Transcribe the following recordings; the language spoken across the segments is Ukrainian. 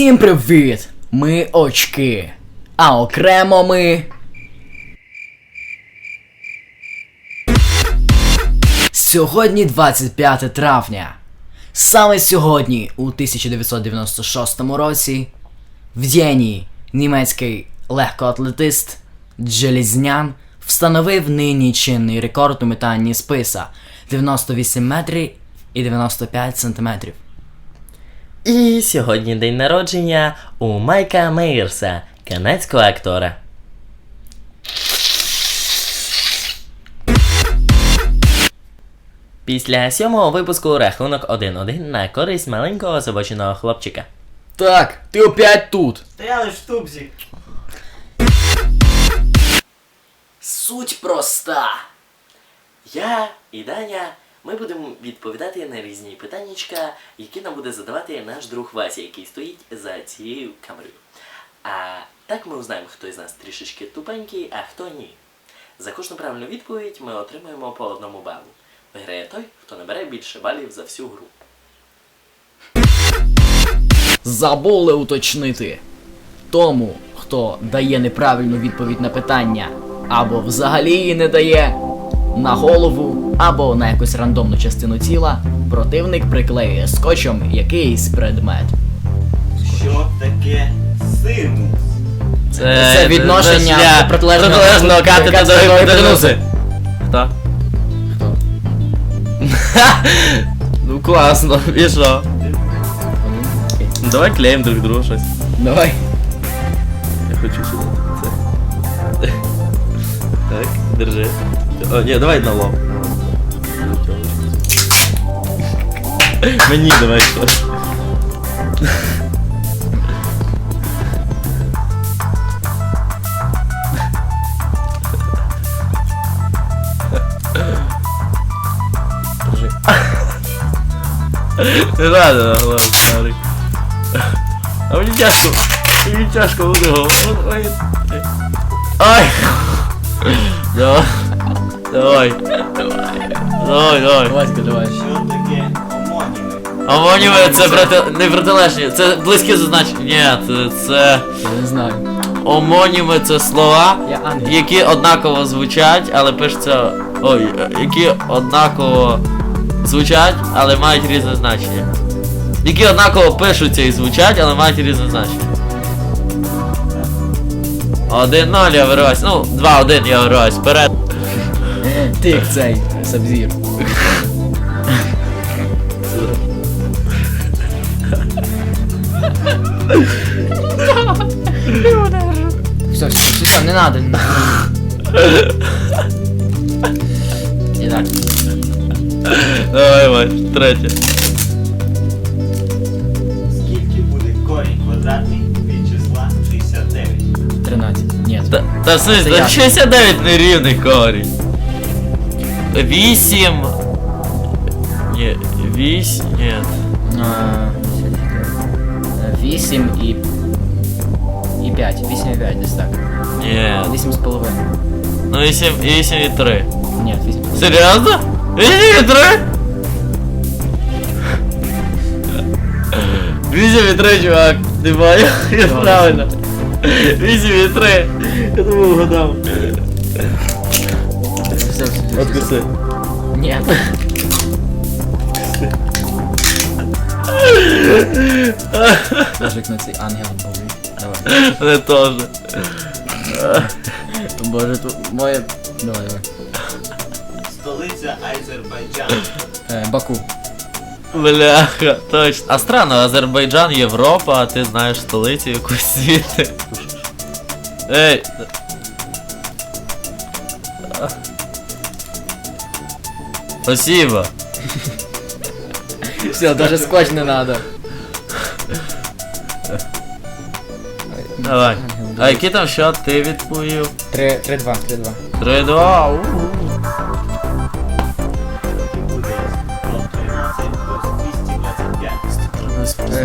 Всім привіт! Ми очки. А окремо ми. Сьогодні 25 травня. Саме сьогодні, у 1996 році, в Єні німецький легкоатлетист Джелізнян встановив нині чинний рекорд у метанні списа 98 метрів і 95 сантиметрів. І сьогодні день народження у Майка Мейерса, канадського актора. Після сьомого випуску рахунок 1-1 на користь маленького озабоченого хлопчика. Так, ти опять тут. Та я лиш в тубзі. Суть проста. Я і Даня, ми будемо відповідати на різні питаннячка, які нам буде задавати наш друг Вася, який стоїть за цією камерою. А так ми узнаємо, хто із нас трішечки тупенький, а хто ні. За кожну правильну відповідь ми отримуємо по одному балу. Виграє той, хто набере більше балів за всю гру. Забули уточнити. Тому, хто дає неправильну відповідь на питання, або взагалі її не дає, на голову або на якусь рандомну частину тіла, противник приклеює скотчем якийсь предмет. Що таке синус? Це відношення протилежного протилежного катета до до гіпотенузи. Хто? Ну класно, і що? Окей. Давай клеїмо друг другу щось. Давай. Я хочу сюди. Це. Так, держи. О, ні, давай на лоб. Мені давай щось. Не надо на лоб, старий. А мені тяжко. Мені тяжко буде. Ой. Ай! Давай. Давай. Давай, давай. Васька, давай. Що таке омоніми? Це проти... не протилежні, це близькі за значення. Ні, це, це Я не знаю. омоніми це слова, які однаково звучать, але пишеться. Ой, які однаково звучать, але мають різне значення. Які однаково пишуться і звучать, але мають різне значення. Один ноль я вириваюсь. Ну, два один я вириваюсь вперед. Ти як цей Сабзір. Все, все, все, не надо, не надо. Давай, Вась, третє. Скільки буде корінь квадратний від числа 69? 13. Нет. Та, та Це та я. 69 нерівний корінь. 8. Ні, 8. Ні. А, 8 і... І 5. 8 і 5, десь так. Ні. 8 з половиною. Ну 8, 8 і 3. Ні, 8 з половиною. Серйозно? 8 і 3? 8 і 3, чувак. Ти бачиш? Я правильно. 8 і 3. Я думав, вгадав. Откуси. Ні. Нажик на цей ангел був. Давай. Мене теж. Боже, тут моє... Давай, давай. Столиця Азербайджану. Е, Баку. Бляха, точно. А странно, Азербайджан, Європа, а ти знаєш столицю якусь світи. Ей. Спасибо. Все, даже скотч не надо. Давай. А який там счет ти відповів? 3-2, 3-2. 3-2. у.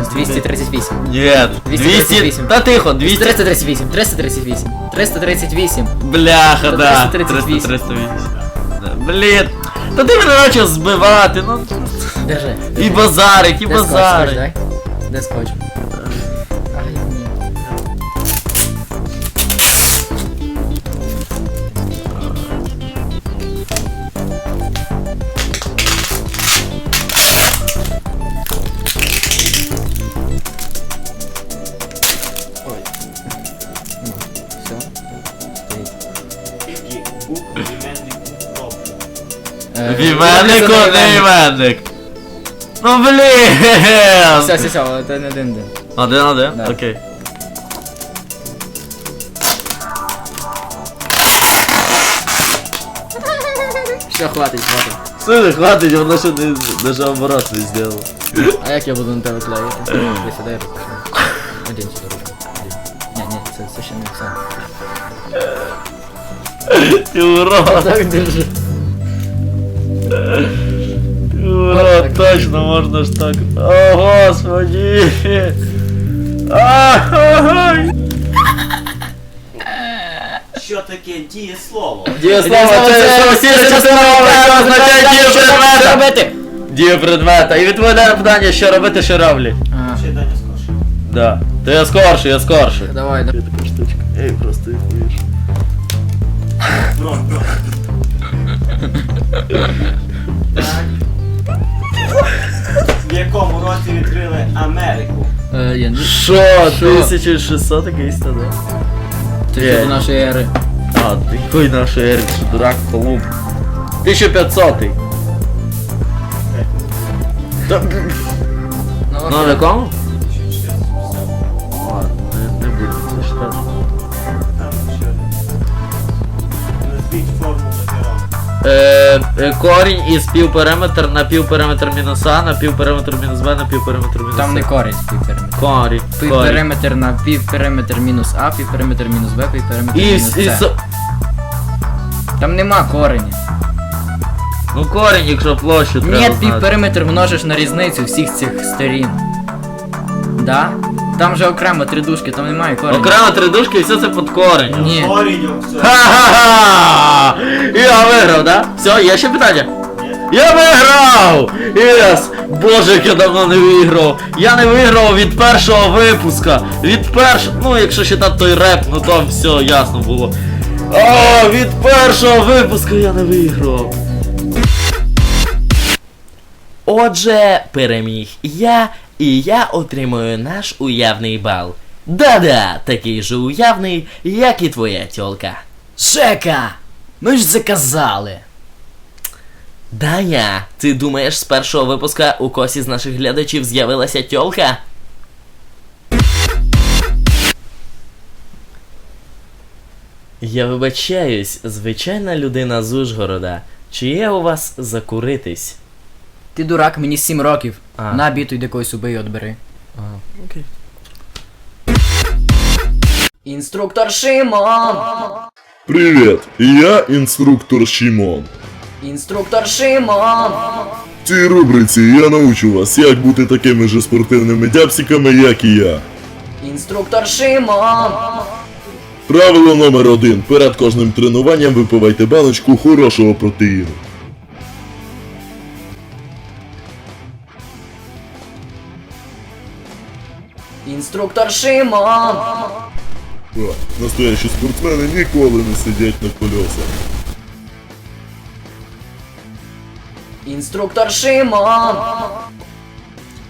238. Нет. 238. Та тихо, 200. 338, 338, 338. Бляха, да. 338. 338. Блін. Та ти мене почав збивати, ну. Держи. І базарик, і Де скотч, скотч, базарик. Де скотч? Іменнику не іменник. Ну блін. Все, все, все, це не один день. Один, один? Да. Окей. Все, хватить, хватить. Сили, хватить, воно ще не, даже оборот не зробило. А як я буду на тебе клеїти? Десь сюди я. Один сюди руку. Ні, ні, це, це ще не все. Ти урод. Так держи. Ти точно можна ж так. О, господи. Що таке дієслово? Дієслово це самостійне частина, яке означає дію предмета. робити? Дію предмета. І відповідає на питання, що робити, що роблять. А, Ще Даня скорше. Да. То я скорше, я скорше. давай, давай. така штучка. Ей, просто їх боїш. Брон, брон. Так. В якому році відкрили Америку? Е, я не... Що? Що? 1600 якийсь тоді? Це до нашої ери. А, ти хуй нашої ери, що дурак, Колумб. 1500 Та, Ну, на окей. якому? Е, е, корінь із півпериметр на півпериметр мінус А, на півпериметр мінус Б, на півпериметр мінус Там не С. корінь півпериметр. Корінь. корінь. Півпериметр на півпериметр мінус А, півпериметр мінус Б, півпериметр І, мінус і, С. со- Там нема кореня. ну корінь, якщо площу треба Ні, знати. півпериметр множиш на різницю всіх цих сторін. Да? Там же окремо три дужки, там немає кореня. Окремо три дужки і все це під коренем. Ні. Корінь все. Ха-ха-ха! Я виграв, да? Все, є ще питання? Я виграв! Єс! Боже, як я давно не виграв! Я не виграв від першого випуска! Від першого. Ну, якщо считати той реп, ну там все ясно було. А, від першого випуску я не виграв. Отже, переміг я, і я отримую наш уявний бал. Да-да, такий же уявний, як і твоя тьолка. Жека! Ми ж заказали. Даня, ти думаєш, з першого випуска у косі з наших глядачів з'явилася тьолка? Я вибачаюсь, звичайна людина з Ужгорода. Чи є у вас закуритись? Ти дурак, мені 7 років. А. На біту йди когось убий, отбери. Окей. Інструктор Шимон! Привет, я інструктор Шімон. Інструктор Шимон! В цій рубриці я научу вас, як бути такими же спортивними дябсиками, як і я. Інструктор Шимон! Правило номер один. Перед кожним тренуванням випивайте баночку хорошого протеїну. Інструктор Шимон! Так, настоящі спортсмени ніколи не сидять на колесах. Інструктор Шимон!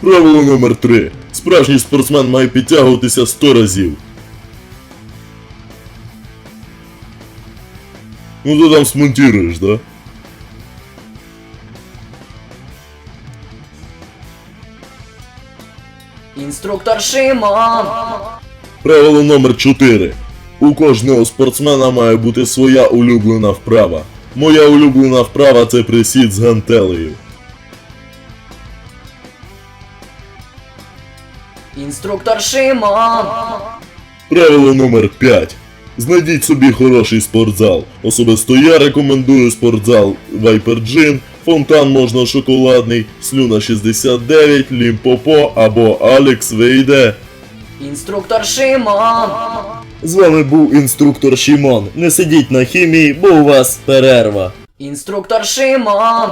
Правило номер три. Справжній спортсмен має підтягуватися 100 разів. Ну ти там смонтируєш, да? Інструктор Шимон! Правило номер 4. У кожного спортсмена має бути своя улюблена вправа. Моя улюблена вправа це присід з гантелею. Інструктор Шимон! Правило номер 5. Знайдіть собі хороший спортзал. Особисто я рекомендую спортзал Viper Gym Фонтан можна шоколадний, слюна 69, Лімпопо або Алекс вийде. Інструктор Шимон! З вами був інструктор Шімон. Не сидіть на хімії, бо у вас перерва. Інструктор Шимон!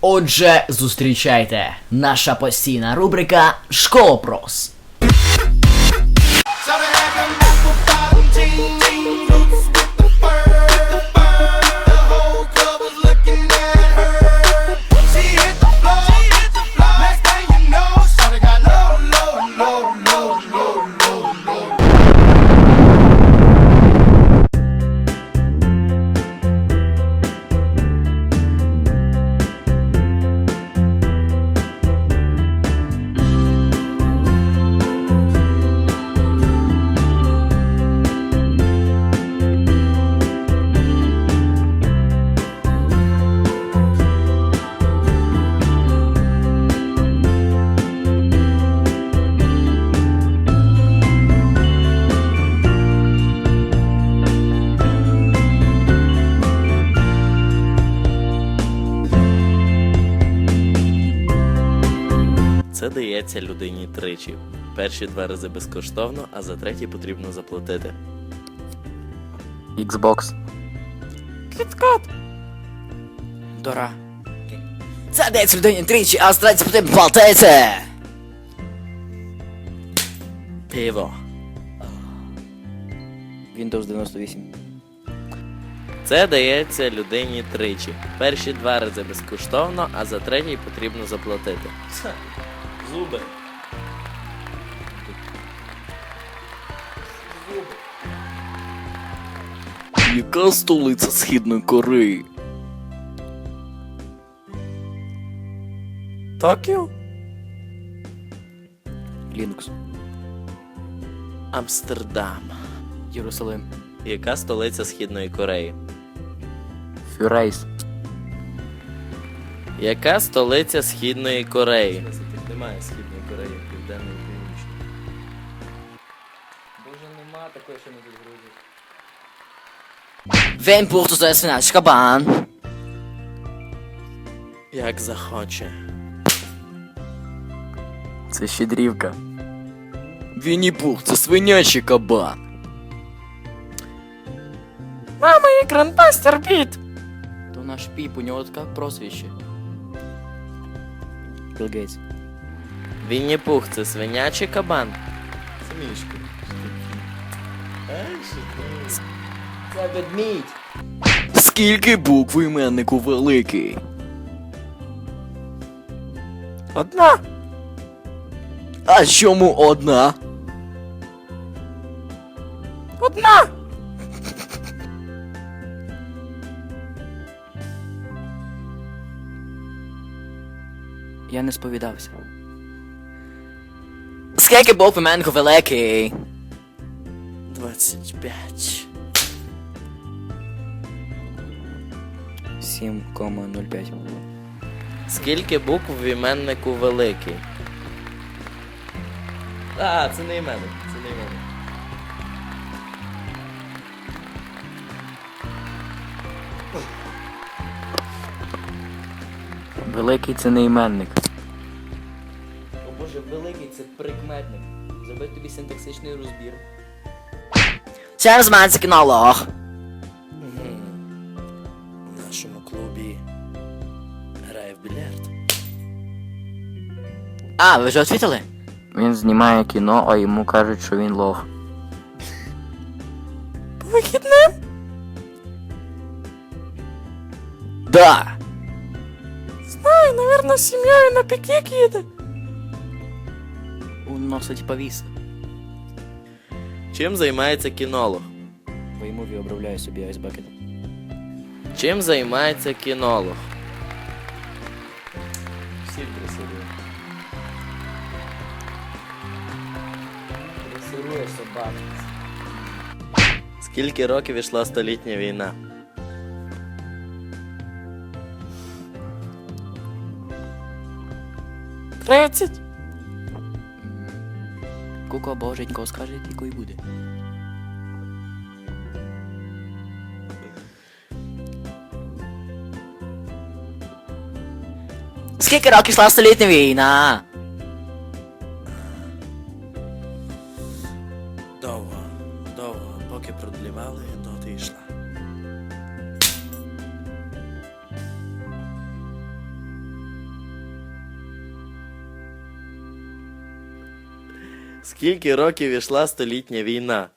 Отже, зустрічайте наша постійна рубрика Школопрос. Людині тричі. Перші два рази безкоштовно, а за третій потрібно заплатити. Xbox. Кіткат. Дора. Це дається людині тричі, а з третій потрібно платити! Пиво. Windows 98. Це дається людині тричі. Перші два рази безкоштовно, а за третій потрібно заплатити. Зуби. Яка столиця Східної Кореї? Токіо? Лінкс. Амстердам. Єрусалим. Яка столиця Східної Кореї? Фюрейс. Яка столиця Східної Кореї? Немає Східної Кореї, Південної і Північної. Боже, нема такої, що не підгрузить. Він пухту за свинач кабан. Як захоче. Це щедрівка. Вінні Пух, це свинячий кабан. Мама, і грандмастер біт! То наш піп, у нього таке прозвище. Білл Гейтс. Вінні Пух це свиня чи кабан? Це ведмідь. Скільки букв у іменнику великий? Одна. А чому одна? Одна. Я не сповідався. Скільки букв у іменнику великий? 25. 7,05. Скільки букв в іменнику великий? А, це не іменник, це не іменник. Великий це не іменник. О боже, великий це прикметник. Зроби тобі синтаксичний розбір. Через мене кінолог. А, ви вже відвітили? Він знімає кіно, а йому кажуть, що він лох. Вихідним? Да. Знаю, наверное, з сім'єю на пікнік їде. Уносить повіс. Чим займається кінолог? Веймові обробляє собі айсбекет. Чим займається кінолог? Всі дресирує. дрессирує собак. Скільки років ішла столітня війна? Тридцять. Куко боженько, скажи, якою буде. Скільки років йшла столітня війна? Довго, довго, поки продлівали, доти йшла. Скільки років ішла столітня війна?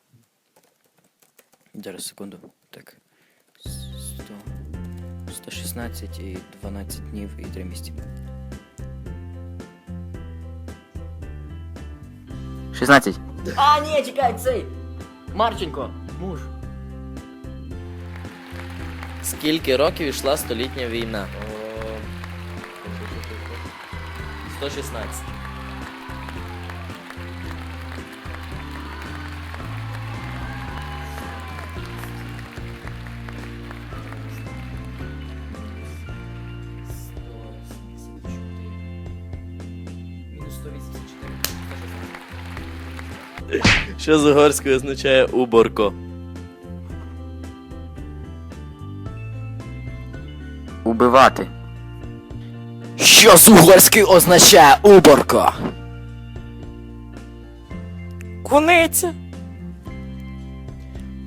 Зараз секунду. Так. 100, 116 і 12 днів і 3 місяці. 16. А, ні, чекай, цей! Марченко, муж. Скільки років йшла столітня війна? 116. Що з угорською означає уборко? Убивати. Що з угорською означає уборка? Куниця.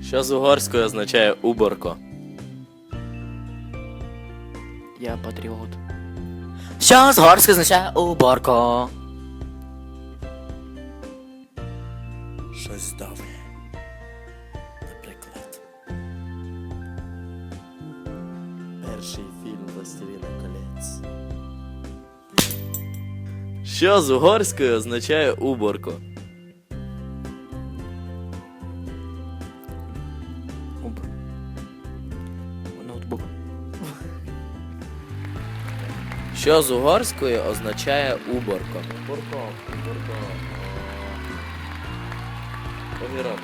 Що з угорською означає уборко? Я патріот. Що з угорською означає уборка? Що з угорською означає уборко? Ноутбук. Що з угорською означає уборко? Уборко, уборко. Огірок.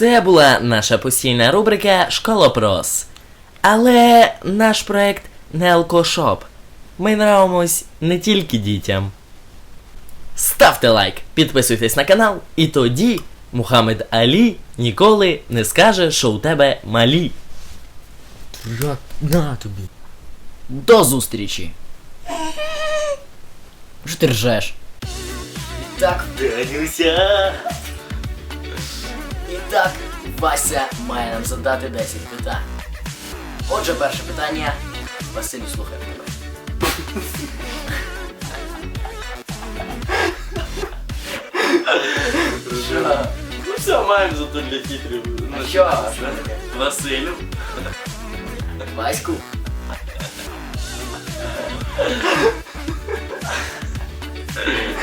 Це була наша постійна рубрика Школопрос. Але наш проект не алкошоп. Ми нравимось не тільки дітям. Ставте лайк, підписуйтесь на канал, і тоді Мухаммед Алі ніколи не скаже, що у тебе малі. На тобі. До зустрічі. Що ти ржеш? Так, Данюся! І так, Вася має нам задати 10 питань. Отже, перше питання. Василю, слухай тебе. Ну все, маємо зато для тітрів. А що? Що таке? Василю. Ваську.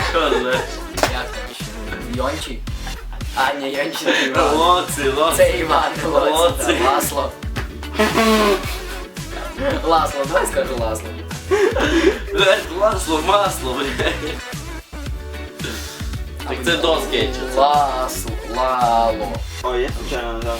Що знаєш? Як там ще? Йончий? А, ні, Йончий це Іван. Лоці, лоці. Це Іван, Лоці, Лоці. Ласло. Ласло, давай скажу Ласло. Ласло, масло, масло, блядь. Так це до скетчу. Ласло, Лало. О, я Звичайно, да.